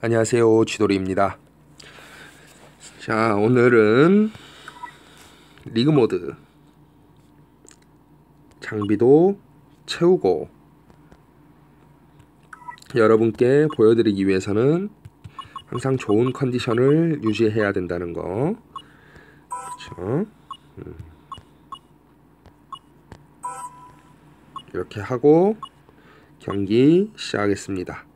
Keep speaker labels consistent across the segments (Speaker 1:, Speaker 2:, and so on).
Speaker 1: 안녕하세요. 쥐돌이입니다. 자 오늘은 리그 모드. 장비도 채우고 여러분께 보여드리기 위해서는 항상 좋은 컨디션을 유지해야 된다는 거. 그렇죠? 음. 이렇게 하고 경기 시작하겠습니다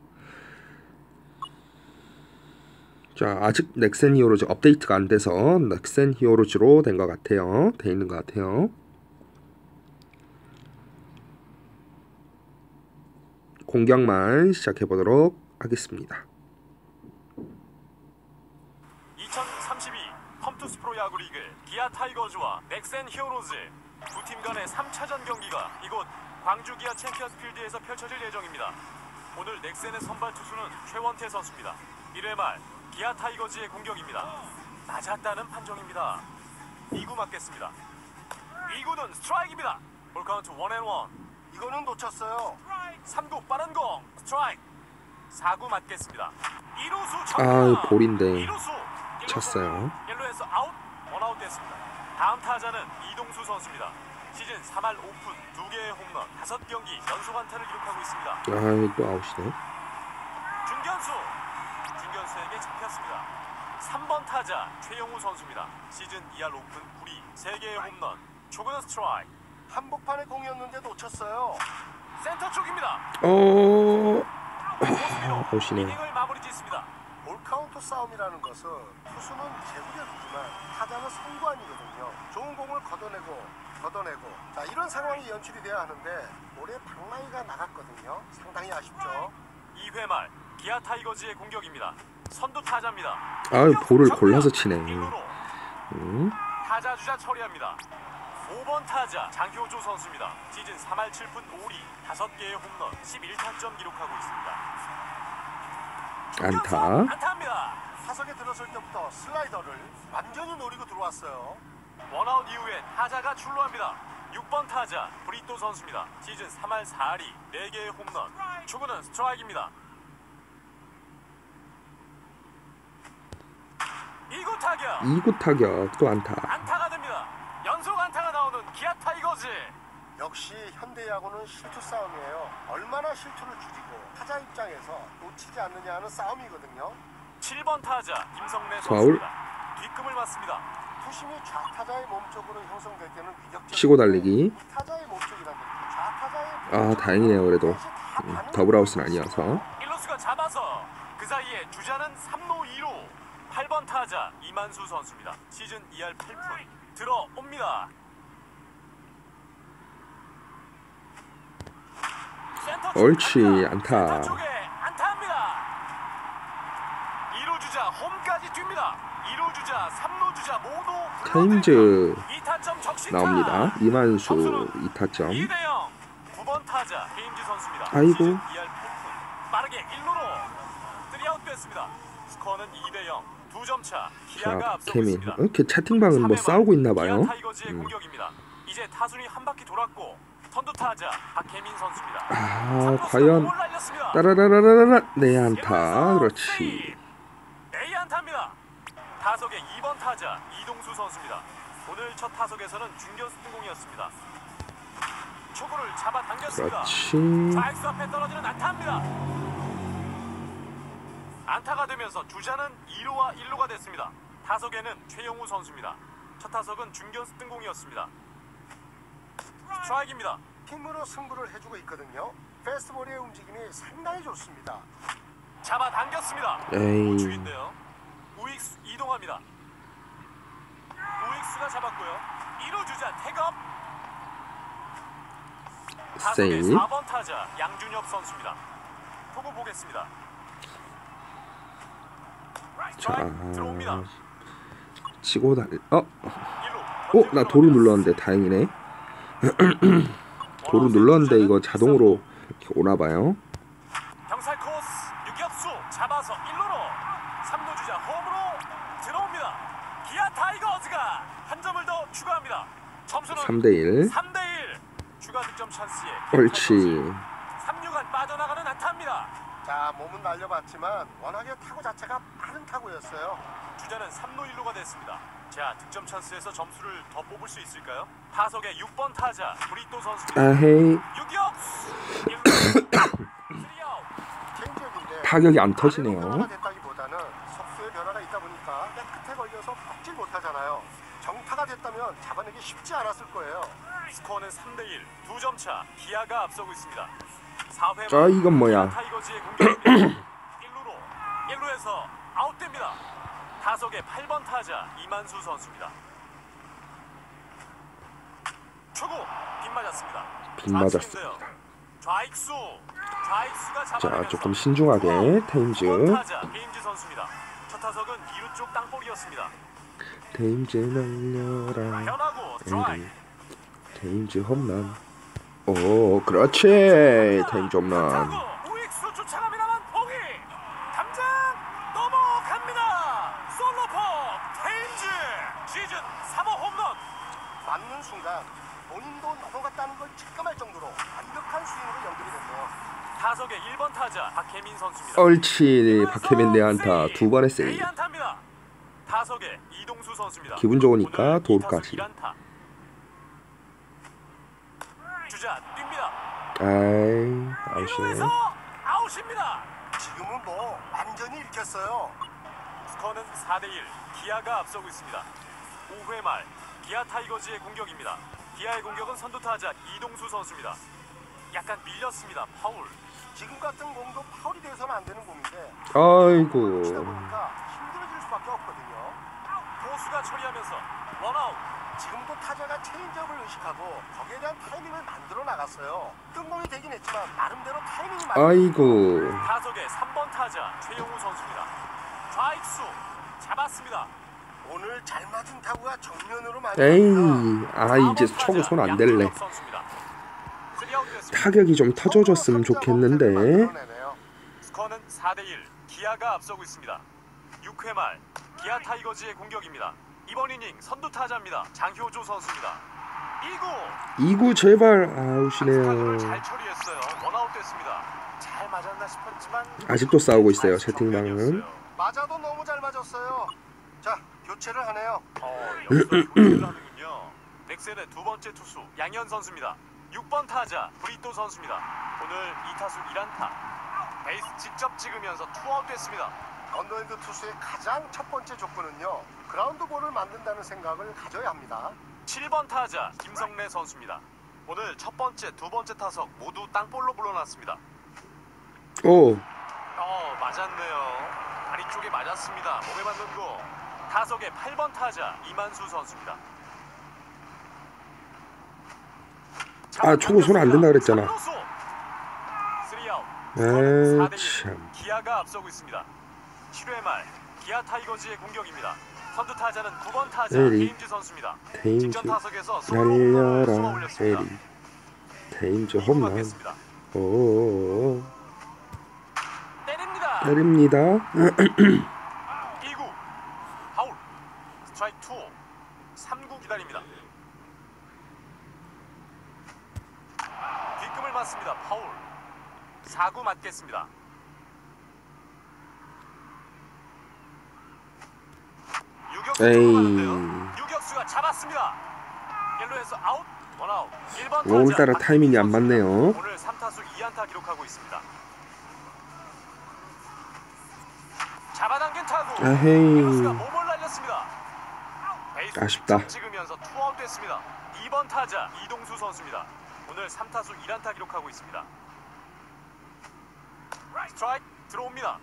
Speaker 1: 자 아직 넥센 히어로즈 업데이트가 안 돼서 넥센 히어로즈로 된 것 같아요 돼 있는 것 같아요 공격만 시작해 보도록 하겠습니다
Speaker 2: 2032 펌투스 프로 야구 리그 기아 타이거즈와 넥센 히어로즈 두 팀 간의 3차전 경기가 이곳 광주 기아 챔피언스 필드에서 펼쳐질 예정입니다. 오늘 넥센의 선발 투수는 최원태 선수입니다. 1회 말 기아 타이거즈의 공격입니다. 낮았다는 판정입니다. 2구 맞겠습니다. 2구는 스트라이크입니다. 볼 카운트 원앤원.
Speaker 3: 이거는 놓쳤어요.
Speaker 2: 3구 빠른 공 스트라이크. 4구 맞겠습니다. 2루수
Speaker 1: 아 볼인데
Speaker 2: 2루수
Speaker 1: 쳤어요.
Speaker 2: 1루에서 아웃 원아웃 됐습니다. 다음 타자는 이동수 선수입니다. 시즌 3할 오픈 2개의 홈런 5경기 연속 안타를 기록하고 있습니다.
Speaker 1: 아또 아웃이네
Speaker 2: 중견수 중견수에게 잡혔습니다. 3번 타자 최영우 선수입니다. 시즌 2할 오픈 9리 3개의 홈런 초구는 스트라이크
Speaker 3: 한복판에 공이었는데 놓쳤어요.
Speaker 2: 센터 쪽입니다.
Speaker 1: 어
Speaker 2: 아,
Speaker 1: 아웃이네
Speaker 2: 이닝을 마무리 짓습니다.
Speaker 3: 볼 카운트 싸움이라는 것은 투수는 제구력이지만 타자는 선구안이거든요. 좋은 공을 걷어내고 걷어내고 자 이런 상황이 연출이 돼야 하는데 올해 방망이가 나갔거든요. 상당히 아쉽죠.
Speaker 2: 2회 말 기아 타이거즈의 공격입니다. 선두 타자입니다.
Speaker 1: 아유 볼을 골라서 치네
Speaker 2: 1루로
Speaker 1: 음,
Speaker 2: 타자 주자 처리합니다. 5번 타자 장효조 선수입니다. 시즌 3할 7푼 5리 5개의 홈런 11타점 기록하고 있습니다.
Speaker 1: 안타
Speaker 2: 안타입니다.
Speaker 3: 타석에 들어설 때부터 슬라이더를 완전히 노리고 들어왔어요.
Speaker 2: 원아웃 이후엔 타자가 출루합니다. 6번 타자 브리또 선수입니다. 시즌 3할 4리 4개의 홈런 초구는 스트라이크입니다. 2구 타격
Speaker 1: 2구 타격 또 안타
Speaker 2: 안타가 됩니다. 연속 안타가 나오는 기아 타이거즈
Speaker 3: 역시 현대야구는 실투 싸움이에요. 얼마나 실투를 줄이고 타자 입장에서 놓치지 않느냐 하는 싸움이거든요.
Speaker 2: 7번 타자 김성래
Speaker 1: 파울.
Speaker 2: 선수입니다. 뒷금을 맞습니다.
Speaker 3: 투심이 좌타자의 몸쪽으로 형성될 때는 위력적
Speaker 1: 치고 달리기
Speaker 3: 타자의 몸쪽이라는 좌타자의
Speaker 1: 아 다행이네요 그래도 음, 더블 아웃은 아니어서
Speaker 2: 1루수가 잡아서 그 사이에 주자는 3루 2루 8번 타자 이만수 선수입니다. 시즌 2할 8푼 들어옵니다.
Speaker 1: 옳지,
Speaker 2: 안타.
Speaker 1: 안타.
Speaker 2: 센터 쪽에 안타입니다. 2루 주자 홈까지 뜁니다. 2루 주자 3루 주자 모두
Speaker 1: 타임즈
Speaker 2: 2타점 적시타.
Speaker 1: 나옵니다 이만수 2타점
Speaker 2: 2대0 9번 타자.
Speaker 1: 아이고.
Speaker 2: 시즌 2할 8푼 빠르게 1루로 3아웃 됐습니다. 스코어는 2대0 2점 차 기아가
Speaker 1: 자 케민
Speaker 2: 있습니다.
Speaker 1: 이렇게 채팅방은 뭐 싸우고 있나 봐요 음. 아 과연. 따라라라라라 네 안타
Speaker 2: 일루수
Speaker 1: 그렇지
Speaker 2: 세이브. A 안타입니다. 타석의 2번 타자 이동수 선수입니다. 오늘 첫 타석에서는 중견수 등공이었습니다. 초구를 잡아당겼습니다.
Speaker 1: 그렇지
Speaker 2: 좌익수 앞에 떨어지는 안타입니다. 안타가 되면서 주자는 2루와 1루가 됐습니다. 타석에는 최영우 선수입니다. 첫 타석은 중견수 등공이었습니다. 스트라이크입니다.
Speaker 3: 힘으로 승부를 해주고 있거든요. 페스트볼의 움직임이 상당히 좋습니다.
Speaker 2: 잡아당겼습니다. 우측인데요. 우익수 이동합니다. 우익수가 잡았고요. 1루 주자 태업 타석의
Speaker 1: 세이브
Speaker 2: 4번 타자 양준엽 선수입니다. 투구 보겠습니다. 스트라이크 들어옵니다.
Speaker 1: 자 치고 달리 어?
Speaker 2: 1루
Speaker 1: 어? 나 도루 눌렀는데 다행이네 도루 눌렀는데 이거 자동으로 이렇게 오나봐요
Speaker 2: 경살 코스 유격수 잡아서 1루로 3루 주자 홈으로 들어옵니다. 기아 타이거즈가 한 점을 더 추가합니다. 점수는
Speaker 1: 3대 1
Speaker 2: 3대 1 추가 득점 찬스에
Speaker 1: 옳지
Speaker 2: 3루간 빠져나가는 안타입니다.
Speaker 3: 자 몸은 날려봤지만 워낙에 타구 자체가 빠른 타구였어요.
Speaker 2: 주자는 3루 1루가 됐습니다. 자, 득점 찬스에서 점수를 더 뽑을 수 있을까요? 타석의 6번 타자 브리또 선수입니다.
Speaker 1: 아헤이
Speaker 2: 유격수 1루 3아웃
Speaker 3: 체인지업인데
Speaker 1: 타격이 안 터지네요.
Speaker 3: 됐다기보다는 속수의 변화가 있다 보니까 끝에 걸려서 뻗질 못하잖아요. 정타가 됐다면 잡아내기 쉽지 않았을 거예요.
Speaker 2: 스코어는 3대 1 두 점 차 기아가 앞서고 있습니다 4회
Speaker 1: 자 이건 뭐야?
Speaker 2: 타이거즈의 공격입니다 1루로 1루에서 아웃됩니다 타석의 8번 타자 이만수 선수입니다 초구 빗맞았습니다
Speaker 1: 빗 맞았습니다.
Speaker 2: 좌익수
Speaker 1: 자 조금 신중하게 테임즈.
Speaker 2: 9번 타자 게임즈 선수입니다 첫 타석은 2루 쪽 땅볼이었습니다
Speaker 1: 테임즈 날려라. 테임즈 홈런. 오 그렇지. 테임즈 홈런.
Speaker 2: 타구 우익수 쫓아갑니다만 포기 담장 넘어갑니다 솔로포 테임즈 시즌 3호 홈런
Speaker 3: 맞는 순간 본인도 넘어갔다는 걸 체감할 정도로 완벽한 스윙으로 연결이 됐네요.
Speaker 2: 타석의 1번 타자 박혜민 선수입니다
Speaker 1: 얼치 박혜민 내한타 두 번의 세이브.
Speaker 2: 안타입니다 타석의 이동수 선수입니다
Speaker 1: 기분 좋으니까.
Speaker 2: 2타수 1안타. 주자 뜁니다
Speaker 1: 아이 아웃이네.
Speaker 2: 1루에서 아웃입니다
Speaker 3: 지금은 뭐 완전히 읽혔어요.
Speaker 2: 스코어는 4대 1 기아가 앞서고 있습니다 5회 말 기아 타이거즈의 공격입니다 기아의 공격은 선두 타자 이동수 선수입니다 약간 밀렸습니다 파울
Speaker 3: 지금 같은 공도 파울이 돼서는 안 되는 공인데
Speaker 1: 아이고.
Speaker 3: 힘들어질 수밖에 없거든요.
Speaker 2: 포수가 처리하면서 원아웃
Speaker 3: 지금도 타자가 체인지업을 의식하고 거기에 대한 타이밍을 만들어 나갔어요. 뜬공이 되긴 했지만 나름대로 타이밍이 맞.
Speaker 1: 아이고.
Speaker 2: 타석의 3번 타자 최용우 선수입니다 좌익수 잡았습니다
Speaker 3: 오늘 잘 맞은 타구가 정면으로 맞은
Speaker 1: 에이 아
Speaker 2: 4번
Speaker 1: 이제 초구 손 안 댈래. 타격이 좀 터져줬으면 좋겠는데.
Speaker 2: 스코어는 4대 1 기아가 앞서고 있습니다 6회 말 기아 타이거즈의 공격입니다 이번 이닝 선두 타자입니다 장효조 선수입니다 2구
Speaker 1: 2구 제발 아웃이네요.
Speaker 2: 잘 처리했어요 원아웃 됐습니다 잘 맞았나 싶었지만
Speaker 1: 아직도 싸우고 있어요
Speaker 2: 아직
Speaker 1: 채팅방은.
Speaker 3: 맞아도 너무 잘 맞았어요. 자 교체를 하네요.
Speaker 2: 어, 여기서 교체를 하는군요. 넥센의 두 번째 투수 양현 선수입니다. 6번 타자 브리또 선수입니다. 오늘 2타수 1안타. 베이스 직접 찍으면서 투아웃 됐습니다.
Speaker 3: 언더핸드 투수의 가장 첫 번째 조건은요. 그라운드 볼을 만든다는 생각을 가져야 합니다.
Speaker 2: 7번 타자 김성래 선수입니다. 오늘 첫 번째, 두 번째 타석 모두 땅볼로 물러났습니다.
Speaker 1: 오
Speaker 2: 어, 맞았네요. 다리 쪽에 맞았습니다. 몸에 맞는 거. 타석의 8번 타자 이만수 선수입니다.
Speaker 1: 아, 초구 손안 된다 그랬잖아.
Speaker 2: 3아웃.
Speaker 1: 아, 참.
Speaker 2: 기아가 앞서고 있습니다. 7회 말 기아 타이거즈의 공격입니다. 선두 타자는 9번 타자. 게임즈 선수입니다.
Speaker 1: 테임즈
Speaker 2: 직전 타석에서
Speaker 1: 날려라. 에리.
Speaker 2: 이구
Speaker 1: 홈런. 오
Speaker 2: 때립니다.
Speaker 1: 때립니다.
Speaker 2: 2구 파울 스트라이크 2 3구 기다립니다 뒷금을 맞습니다 파울 4구 맞겠습니다 유격수
Speaker 1: 에이.
Speaker 2: 들어가는데요 유격수가 잡았습니다 1루에서 아웃 원아웃 1번
Speaker 1: 오늘따라 타이밍이 안 맞네요.
Speaker 2: 오늘 3타수 2안타 기록하고 있습니다 잡아당긴 타구
Speaker 1: 아헤이.
Speaker 2: 유격수가 몸을 날렸습니다. 베이스
Speaker 1: 아쉽다.
Speaker 2: 찍으면서 투아웃 됐습니다. 2번 타자 이동수 선수입니다. 오늘 3타수 1안타 기록하고 있습니다. 스트라이크 들어옵니다.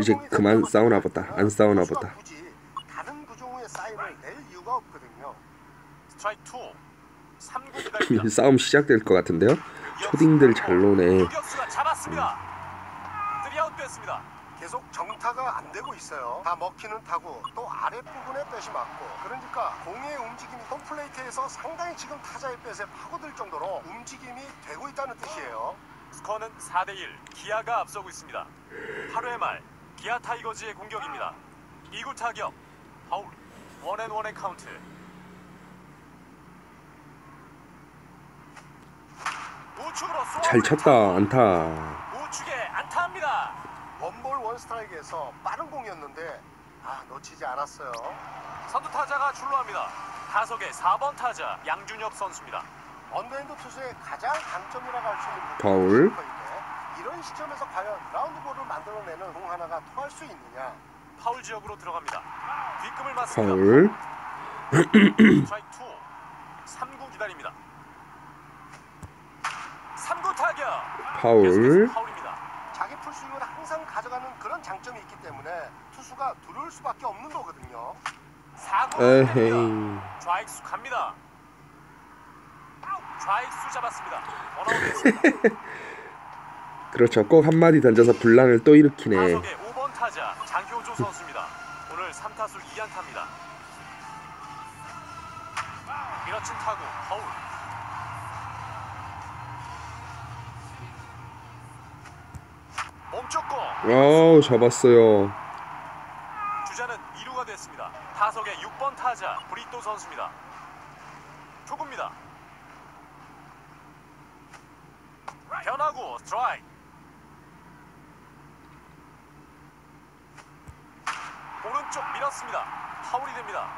Speaker 1: 이제 그만 싸우나 보다. 안 싸우나 보다.
Speaker 3: 굳이 다른 구종의 사인을 낼 이유가 없거든요.
Speaker 2: 스트라이크 2 3구
Speaker 1: 이제
Speaker 2: 기다립니다.
Speaker 1: 싸움 시작될 것 같은데요. 초딩들 잘 노네.
Speaker 2: 유격수가 잡았습니다. 3아웃 됐습니다.
Speaker 3: 계속 정타가 안 되고 있어요. 다 먹히는 타구 또 아랫부분에 뺏이 맞고 그러니까 공의 움직임이 홈플레이트에서 상당히 지금 타자의 뺏에 파고들 정도로 움직임이 되고 있다는 뜻이에요.
Speaker 2: 스코어는 4대1 기아가 앞서고 있습니다 8회 말 기아 타이거즈의 공격입니다 2구 타격 파울 원앤원의 카운트
Speaker 1: 잘 쳤다. 안타.
Speaker 2: 우측에 안타합니다
Speaker 3: 원볼 원스트라이크에서 빠른 공이었는데 아 놓치지 않았어요.
Speaker 2: 선두 타자가 출루합니다. 타석의 4번 타자 양준엽 선수입니다.
Speaker 3: 언더핸드 투수의 가장 강점이라고 할 수 있는
Speaker 1: 파울.
Speaker 3: 이런 시점에서 과연 라운드 볼을 만들어내는 공 하나가 통할 수 있느냐?
Speaker 2: 파울 지역으로 들어갑니다. 뒷금을 맞습니다.
Speaker 1: 파울.
Speaker 2: 스트라이크 2. 3구 기다립니다. 3구 타격.
Speaker 1: 파울.
Speaker 2: 파울입니다.
Speaker 3: 자기 풀스윙을 항상 가져가는 그런 장점이 있기 때문에 투수가 두려울 수밖에 없는 거거든요.
Speaker 2: 4구
Speaker 1: 에헤이.
Speaker 2: 좌익수 갑니다. 좌익수 잡았습니다.
Speaker 1: 그렇죠. 꼭 한마디 던져서 분란을 또 일으키네.
Speaker 2: 타수 2안타입니다. 밀어친 타구 파울. 몸쪽 공
Speaker 1: 와우, 잡았어요.
Speaker 2: 주자는 2루가 됐습니다. 타석의 6번 타자 브리또 선수입니다. 초구입니다. 변화구 스트라이크. 오른쪽 밀었습니다. 파울이 됩니다.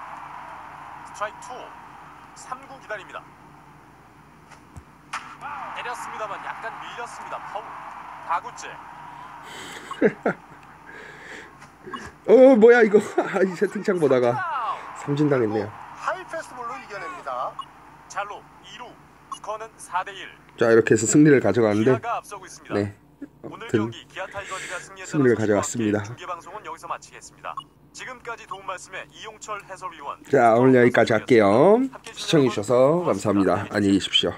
Speaker 2: 스트라이크 2. 3구 기다립니다. 때렸습니다만 약간 밀렸습니다. 파울. 4구째.
Speaker 1: 어, 뭐야 이거? 아, 이 채팅창 보다가. 삼진 당했네요.
Speaker 3: 하이 패스트볼로 이겨냅니다.
Speaker 2: 잘로 2루. 스코어는 4대 1.
Speaker 1: 자, 이렇게 해서 승리를 가져가는데. 네.
Speaker 2: 승리했다는
Speaker 1: 승리를 가져왔습니다. 자, 오늘 여기까지 할게요.
Speaker 2: 함께 해주셔서
Speaker 1: 시청해 주셔서 감사합니다. 안녕히 계십시오.